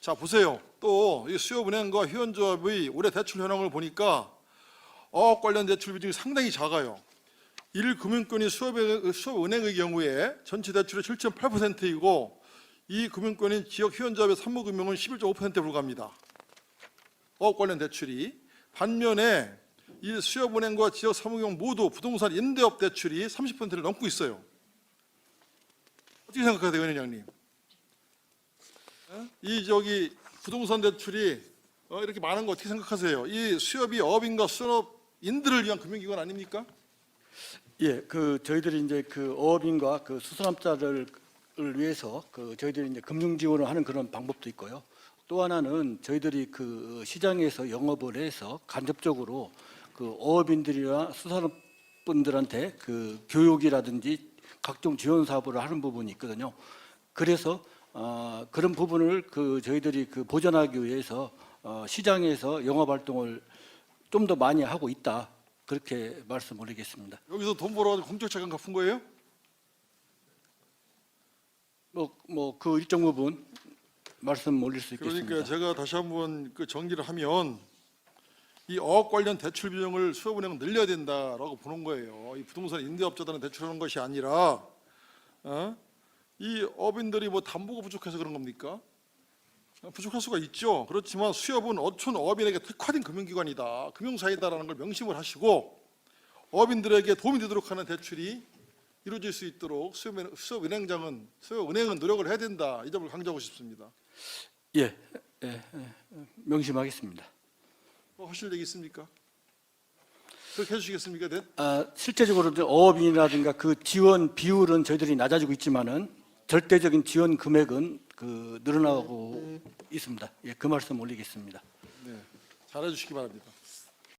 자 보세요. 또 이 수협은행과 회원조합의 올해 대출 현황을 보니까 어업 관련 대출 비중이 상당히 작아요. 1금융권이 수협의, 수협은행의 경우에 전체 대출의 7.8%이고 이 금융권인 지역 회원조합의 산무금융은 11.5%에 불과합니다. 어업 관련 대출이 반면에 이 수협은행과 지역 사무경 모두 부동산 임대업 대출이 30%를 넘고 있어요. 어떻게 생각하세요, 의원장님? 어? 이 저기 부동산 대출이 어, 이렇게 많은 거 어떻게 생각하세요? 이 수협이 어업인과 수협인들을 위한 금융기관 아닙니까? 예, 그 저희들이 이제 그 어업인과 그 수산업자들을 위해서 그 저희들이 이제 금융 지원을 하는 그런 방법도 있고요. 또 하나는 저희들이 그 시장에서 영업을 해서 간접적으로 그 어업인들이나 수산업 분들한테 그 교육이라든지 각종 지원 사업을 하는 부분이 있거든요. 그래서 어, 그런 부분을 그 저희들이 그 보전하기 위해서 어, 시장에서 영업 활동을 좀 더 많이 하고 있다. 그렇게 말씀 올리겠습니다. 여기서 돈 벌어가지고 공적자금 갚은 거예요? 뭐뭐 그 일정 부분 말씀 올릴 수 있겠습니다. 그러니까 제가 다시 한번 그 정리를 하면 이 어업 관련 대출 비용을 수협은행은 늘려야 된다라고 보는 거예요. 이 부동산 임대업자들은 대출하는 것이 아니라 어? 이 어민들이 뭐 담보가 부족해서 그런 겁니까? 어, 부족할 수가 있죠. 그렇지만 수협은 어촌 어민에게 특화된 금융기관이다, 금융사이다라는 걸 명심을 하시고 어민들에게 도움이 되도록 하는 대출이 이루어질 수 있도록 수협은- 수협은행장은 수협은행은 노력을 해야 된다 이 점을 강조하고 싶습니다. 예, 예, 예, 명심하겠습니다. 뭐 하실 얘기 있습니까? 그렇게 해주시겠습니까? 네? 아, 실제적으로 어업이라든가 그 지원 비율은 저희들이 낮아지고 있지만은 절대적인 지원 금액은 그 늘어나고 있습니다. 예, 그 말씀 올리겠습니다. 네, 잘해주시기 바랍니다.